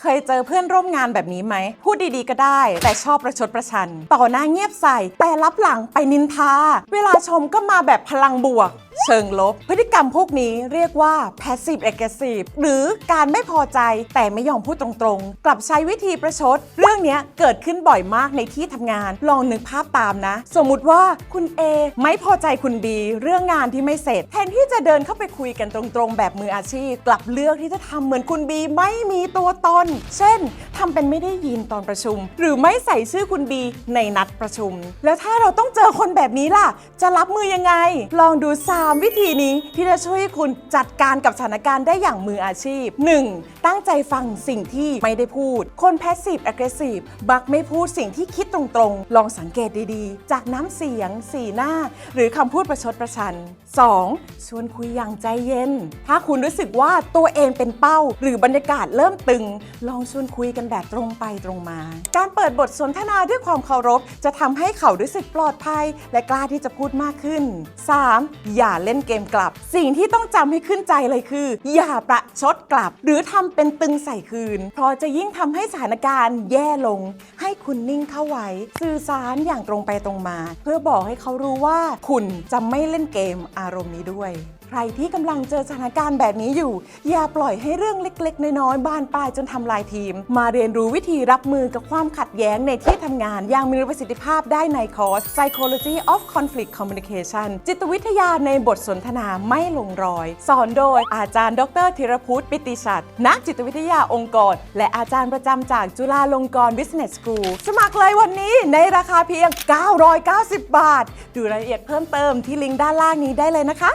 เคยเจอเพื่อนร่วมงานแบบนี้ไหม พูดดีๆก็ได้ แต่ชอบประชดประชัน ต่อหน้าเงียบใส่ แต่รับหลังไปนินทา เวลาชมก็มาแบบพลังบวก เชิงลบ พฤติกรรมพวกนี้เรียกว่า passive aggressive หรือการไม่พอใจแต่ไม่ยอมพูดตรงๆ กลับใช้วิธีประชด เรื่องนี้เกิดขึ้นบ่อยมากในที่ทำงาน ลองนึกภาพตามนะ สมมุติว่าคุณ A ไม่พอใจคุณ B เรื่องงานที่ไม่เสร็จ แทนที่จะเดินเข้าไปคุยกันตรงๆ แบบมืออาชีพ กลับเลือกที่จะทำเหมือนคุณ B ไม่มีตัวตน เช่นทำเป็นไม่ได้ยินตอนประชุม หรือไม่ใส่ชื่อคุณ B ในนัดประชุม แล้วถ้าเราต้องเจอคนแบบนี้ล่ะ จะรับมือยังไง ลองดู3 วิธีนี้ที่จะช่วยให้คุณจัดการกับสถานการณ์ได้อย่างมืออาชีพ 1. ตั้งใจฟังสิ่งที่ไม่ได้พูด คน passive aggressive บักไม่พูดสิ่งที่คิดตรงๆ ลองสังเกตดีๆ จากน้ำเสียง สีหน้า หรือคำพูดประชดประชัน 2. ชวนคุยอย่างใจเย็น ถ้าคุณรู้สึกว่าตัวเองเป็นเป้า หรือบรรยากาศเริ่มตึง ลองชวนคุยกันแบบตรงไปตรงมา การเปิดบทสนทนาด้วยความเคารพ จะทำให้เขารู้สึกปลอดภัย และกล้าที่จะพูดมากขึ้น 3. อย่าเล่นเกมกลับ สิ่งที่ต้องจำให้ขึ้นใจเลยคือ อย่าประชดกลับ หรือทำเป็นตึงใส่คืน เพราะจะยิ่งทำให้สถานการณ์แย่ลง ให้คุณนิ่งเข้าไว้ สื่อสารอย่างตรงไปตรงมา เพื่อบอกให้เขารู้ว่าคุณจะไม่เล่นเกมอารมณ์นี้ด้วย ใครที่กำลังเจอสถานการณ์แบบนี้อยู่ อย่าปล่อยให้เรื่องเล็กๆ น้อยๆบานปลายจนทำลายทีม มาเรียนรู้วิธีรับมือกับความขัดแย้งในที่ทำงาน อย่างมีประสิทธิภาพได้ในคอร์ส Psychology of Conflict Communication จิตวิทยาในบทสนทนาไม่ลงรอย สอนโดยอาจารย์ ดรธีรพุทธปิติชัดนักจิตวิทยาองค์กร และอาจารย์ประจำจากจุฬาลงกรณ์ Business School สมัครเลยวันนี้ในราคาเพียง 990 บาท ดูรายละเอียดเพิ่มเติมที่ลิงก์ด้านล่างนี้ได้เลยนะคะ